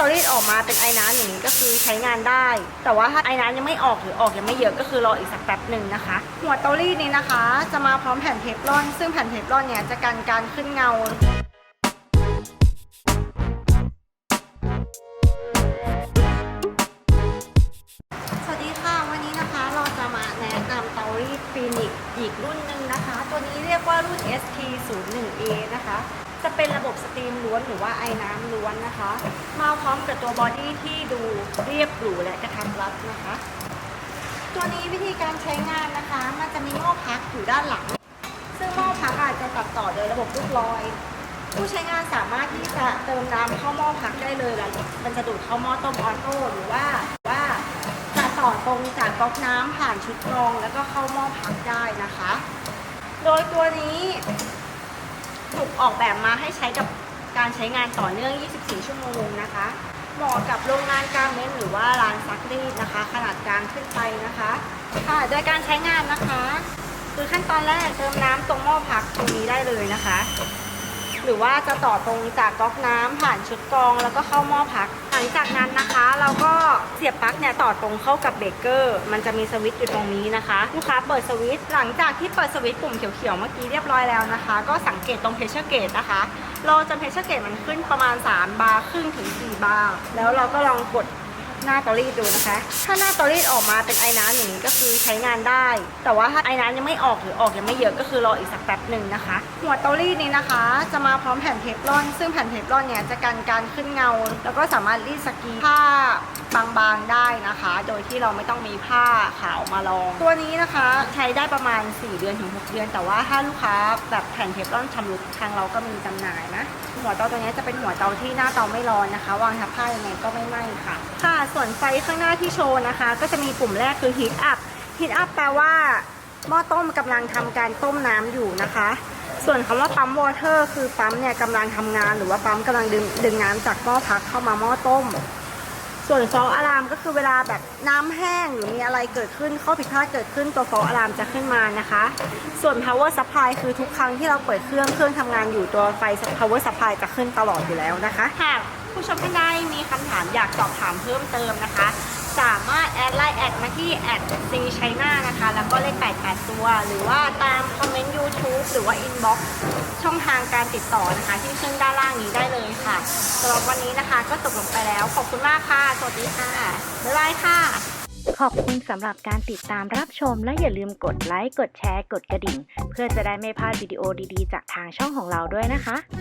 ตารีดออกมาเป็นไอ้น้ำอย่างนี้ก็คือใช้งานได้ แต่ว่าถ้าไอ้น้ำยังไม่ออกหรือออกยังไม่เยอะก็คือรออีกสักแป๊บหนึ่งนะคะ หัวตารีดนี้นะคะ จะมาพร้อมแผ่นเทฟลอน ซึ่งแผ่นเทฟลอนเนี่ยจะกันการขึ้นเงาสวัสดีค่ะวันนี้นะคะเราจะมาแนะนำตารีดฟินิกอีกรุ่นหนึ่งนะคะ ตัวนี้เรียกว่ารุ่น ST01A นะคะ จะเป็นระบบสตรีมล้วนหรือว่าไอ้น้ำล้วนนะคะ มาพร้อมกับตัวบอดี้ที่ดูเรียบหรูและกระทัดรัดนะคะ ตัวนี้วิธีการใช้งานนะคะ มันจะมีหม้อพักอยู่ด้านหลัง ซึ่งหม้อพักอาจจะตัดต่อโดยระบบลูกลอย ผู้ใช้งานสามารถที่จะเติมน้ำเข้าหม้อพักได้เลยแล้วมันจะดูดเข้าหม้อต้มออโต้หรือว่าว่าจะต่อตรงจากก๊อกน้ำผ่านชุดกรอง แล้วก็เข้าหม้อพักได้นะคะ โดยตัวนี้ ออกแบบมาให้ใช้กับการใช้งานต่อเนื่อง 24 ชั่วโมงนะคะเหมาะกับโรงงานการเมนหรือว่าร้านซักรีดนะคะ ขนาดกลางขึ้นไปนะคะ ค่ะ โดยการใช้งานนะคะ คือขั้นตอนแรกเติมน้ำตรงหม้อพักตรงนี้ได้เลยนะคะ หรือว่าจะต่อตรงจากก๊อกน้ำผ่านชุดกรองแล้วก็เข้าหม้อพัก ลังจากนั้นนะคะเราก็เสียบปลั๊กเนี่ยต่อตรงเข้ากับเบรกเกอร์ มันจะมีสวิตช์อยู่ตรงนี้นะคะ ลูกค้าเปิดสวิตช์หลังจากที่เปิดสวิตช์ปุ่มเขียวๆเมื่อกี้เรียบร้อยแล้วนะคะ ก็สังเกตตรงเพชเชอร์เกตนะคะเราจะเพชเชอร์เกตมันขึ้นประมาณ 3 บาร์ครึ่งถึง 4 บาร์แล้วเราก็ลองกด หน้าเตารีดดูนะคะ ถ้าหน้าเตารีดออกมาเป็นไอ้น้ำอย่างนี้ก็คือใช้งานได้ แต่ว่าถ้าไอ้น้ำยังไม่ออกหรือออกยังไม่เยอะก็คือรออีกสักแป๊บหนึ่งนะคะ หัวเตารีดนี้นะคะ จะมาพร้อมแผ่นเทฟลอน ซึ่งแผ่นเทฟลอนเนี่ยจะกันการขึ้นเงา แล้วก็สามารถรีดสกีผ้า บางๆได้นะคะ โดยที่เราไม่ต้องมีผ้าขาวมาลอง ตัวนี้นะคะใช้ได้ประมาณ 4 เดือนถึง 6 เดือน แต่ว่าถ้าลูกค้าแบบแผ่นเทฟลอนชำรุดทางเราก็มีจำหน่ายนะ หัวเตาตัวนี้จะเป็นหัวเตาที่หน้าเตาไม่ร้อนนะคะ วางทับผ้ายังไงก็ไม่ไหม้ค่ะ ค่ะ ส่วนไฟข้างหน้าที่โชว์นะคะ ก็จะมีปุ่มแรกคือ heat up heat up แปลว่าหม้อต้มกำลังทำการต้มน้ำอยู่นะคะ ส่วนคำว่าปั๊มวอเตอร์คือปั๊มเนี่ยกำลังทำงานหรือว่าปั๊มกำลังดึงดึงน้ำจากหม้อพักเข้ามาหม้อต้ม ส่วนฟอลอะลามก็คือเวลาแบบน้ำแห้งหรือมีอะไรเกิดขึ้นข้อผิดพลาดเกิดขึ้นตัวฟอลอะลามจะขึ้นมานะคะ ส่วน power supply คือทุกครั้งที่เราเปิดเครื่องเครื่องทำงานอยู่ตัวไฟ power supply จะขึ้นตลอดอยู่แล้วนะคะหากผู้ชมท่านใดมีคำถามอยากสอบถามเพิ่มเติมนะคะ สามารถแอดไลน์แอดมาที่แอดซีไชน่านะคะ แล้วก็เลข88 ตัว หรือว่าตามคอมเมนต์ YouTube หรือว่า inbox ช่องทางการติดต่อนะคะ ที่ขึ้นด้านล่างนี้ได้เลยค่ะสำหรับวันนี้นะคะก็จบลงไปแล้ว ขอบคุณมากค่ะ สวัสดีค่ะ บ๊ายบายค่ะ ขอบคุณสำหรับการติดตามรับชมและอย่าลืมกดไลค์ กดแชร์ กดกระดิ่ง เพื่อจะได้ไม่พลาดวิดีโอดีๆ จากทางช่องของเราด้วยนะคะ